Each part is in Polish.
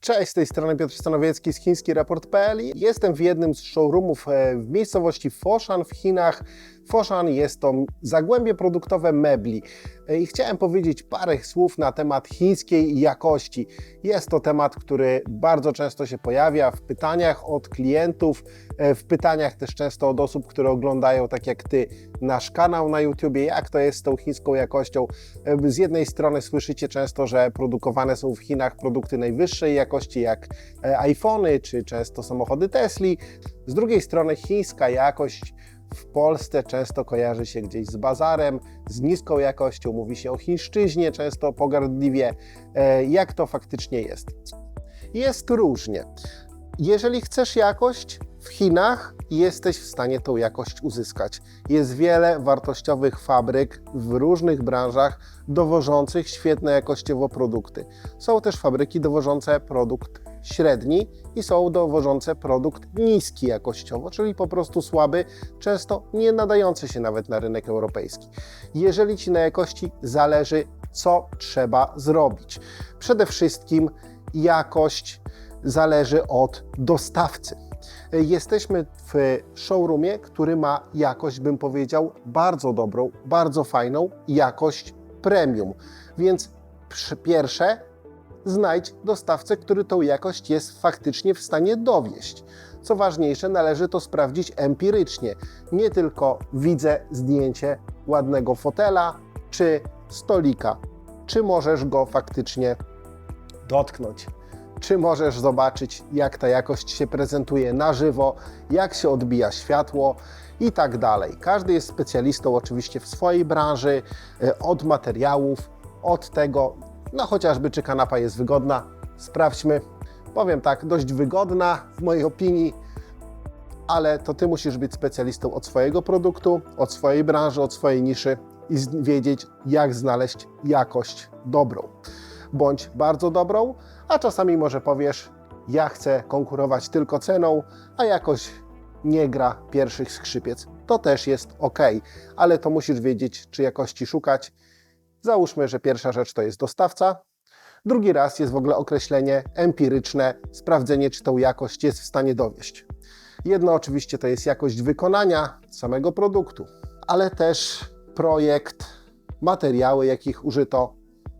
Cześć, z tej strony Piotr Stanowiecki z chińskiraport.pl. Jestem w jednym z showroomów e, w miejscowości Foshan w Chinach. Foshan jest to zagłębie produktowe mebli E, i chciałem powiedzieć parę słów na temat chińskiej jakości. Jest to temat, który bardzo często się pojawia w pytaniach od klientów, e, w pytaniach też często od osób, które oglądają, tak jak Ty, nasz kanał na YouTubie, jak to jest z tą chińską jakością. E, Z jednej strony słyszycie często, że produkowane są w Chinach produkty najwyższej jakości, jak iPhony czy często samochody Tesli. Z drugiej strony chińska jakość w Polsce często kojarzy się gdzieś z bazarem, z niską jakością, mówi się o chińszczyźnie często pogardliwie. E, Jak to faktycznie jest? Jest różnie. Jeżeli chcesz jakość w Chinach, jesteś w stanie tą jakość uzyskać. Jest wiele wartościowych fabryk w różnych branżach dowożących świetne jakościowo produkty. Są też fabryki dowożące produkt średni i są dowożące produkt niski jakościowo, czyli po prostu słaby, często nie nadający się nawet na rynek europejski. Jeżeli Ci na jakości zależy, co trzeba zrobić? Przede wszystkim jakość zależy od dostawcy. Jesteśmy w showroomie, który ma jakość, bym powiedział, bardzo dobrą, bardzo fajną jakość premium. Więc pierwsze, znajdź dostawcę, który tą jakość jest faktycznie w stanie dowieść. Co ważniejsze, należy to sprawdzić empirycznie. Nie tylko widzę zdjęcie ładnego fotela czy stolika. Czy możesz go faktycznie dotknąć? Czy możesz zobaczyć, jak ta jakość się prezentuje na żywo, jak się odbija światło i tak dalej. Każdy jest specjalistą oczywiście w swojej branży, e, od materiałów, od tego, no chociażby czy kanapa jest wygodna. Sprawdźmy. Powiem tak, dość wygodna w mojej opinii, ale to Ty musisz być specjalistą od swojego produktu, od swojej branży, od swojej niszy i wiedzieć, jak znaleźć jakość dobrą. Bądź bardzo dobrą, a czasami może powiesz, ja chcę konkurować tylko ceną, a jakoś nie gra pierwszych skrzypiec. To też jest ok, ale to musisz wiedzieć, czy jakości szukać. Załóżmy, że pierwsza rzecz to jest dostawca, drugi raz jest w ogóle określenie empiryczne, sprawdzenie, czy tą jakość jest w stanie dowieść. Jedno oczywiście to jest jakość wykonania samego produktu, ale też projekt, materiały, jakich użyto,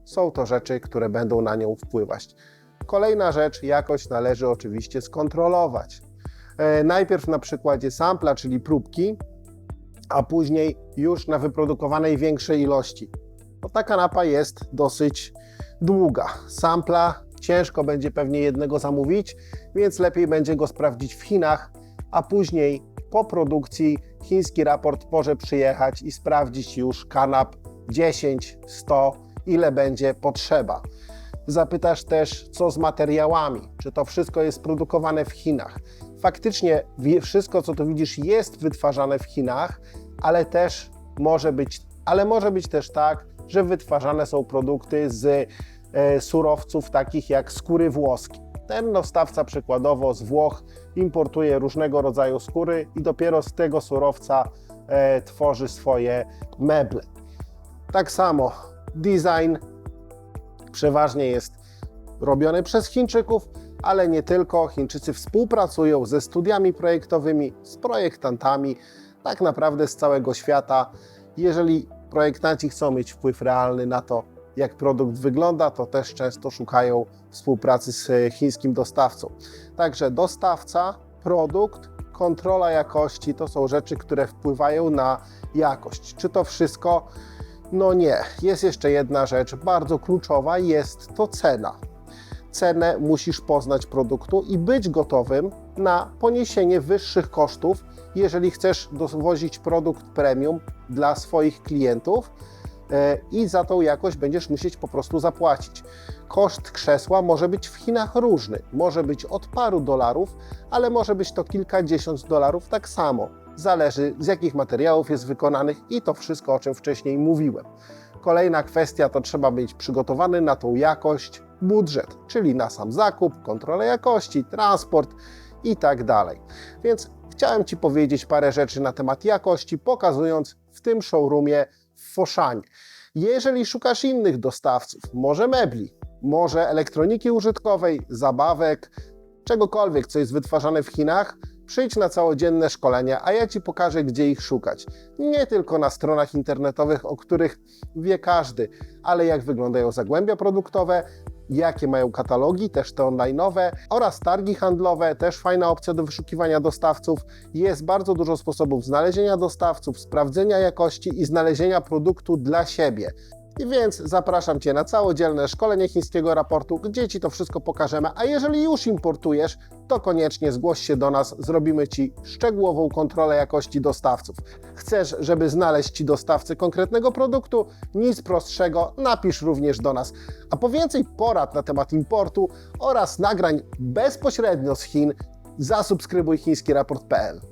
są to rzeczy, które będą na nią wpływać. Kolejna rzecz, jakość należy oczywiście skontrolować. E, najpierw na przykładzie sampla, czyli próbki, a później już na wyprodukowanej większej ilości. Bo ta kanapa jest dosyć długa. Sampla ciężko będzie pewnie jednego zamówić, więc lepiej będzie go sprawdzić w Chinach, a później po produkcji chiński raport może przyjechać i sprawdzić już kanap 10, 100, ile będzie potrzeba. Zapytasz też, co z materiałami, czy to wszystko jest produkowane w Chinach. Faktycznie wszystko, co tu widzisz, jest wytwarzane w Chinach, ale też może być, ale może być też tak, że wytwarzane są produkty z e, surowców takich jak skóry włoskie. Ten dostawca przykładowo z Włoch importuje różnego rodzaju skóry i dopiero z tego surowca e, tworzy swoje meble. Tak samo design przeważnie jest robiony przez Chińczyków, ale nie tylko. Chińczycy współpracują ze studiami projektowymi, z projektantami, tak naprawdę z całego świata. Jeżeli projektanci chcą mieć wpływ realny na to, jak produkt wygląda, to też często szukają współpracy z e, chińskim dostawcą. Także dostawca, produkt, kontrola jakości to są rzeczy, które wpływają na jakość. Czy to wszystko? No nie. Jest jeszcze jedna rzecz bardzo kluczowa, jest to cena. Cenę musisz poznać produktu i być gotowym na poniesienie wyższych kosztów, jeżeli chcesz dowozić produkt premium dla swoich klientów e, i za tą jakość będziesz musieć po prostu zapłacić. Koszt krzesła może być w Chinach różny. Może być od paru dolarów, ale może być to kilkadziesiąt dolarów tak samo. Zależy z jakich materiałów jest wykonanych i to wszystko, o czym wcześniej mówiłem. Kolejna kwestia to trzeba być przygotowany na tą jakość, budżet, czyli na sam zakup, kontrolę jakości, transport i tak dalej. Więc chciałem Ci powiedzieć parę rzeczy na temat jakości, pokazując w tym showroomie w Foszanie. Jeżeli szukasz innych dostawców, może mebli, może elektroniki użytkowej, zabawek, czegokolwiek, co jest wytwarzane w Chinach, przyjdź na całodzienne szkolenia, a ja Ci pokażę, gdzie ich szukać. Nie tylko na stronach internetowych, o których wie każdy, ale jak wyglądają zagłębia produktowe, jakie mają katalogi, też te online'owe oraz targi handlowe, też fajna opcja do wyszukiwania dostawców. Jest bardzo dużo sposobów znalezienia dostawców, sprawdzenia jakości i znalezienia produktu dla siebie. I więc zapraszam Cię na całodzielne szkolenie chińskiego raportu, gdzie Ci to wszystko pokażemy. A jeżeli już importujesz, to koniecznie zgłoś się do nas, zrobimy Ci szczegółową kontrolę jakości dostawców. Chcesz, żeby znaleźć Ci dostawcę konkretnego produktu? Nic prostszego, napisz również do nas. A po więcej porad na temat importu oraz nagrań bezpośrednio z Chin, zasubskrybuj chińskiraport.pl.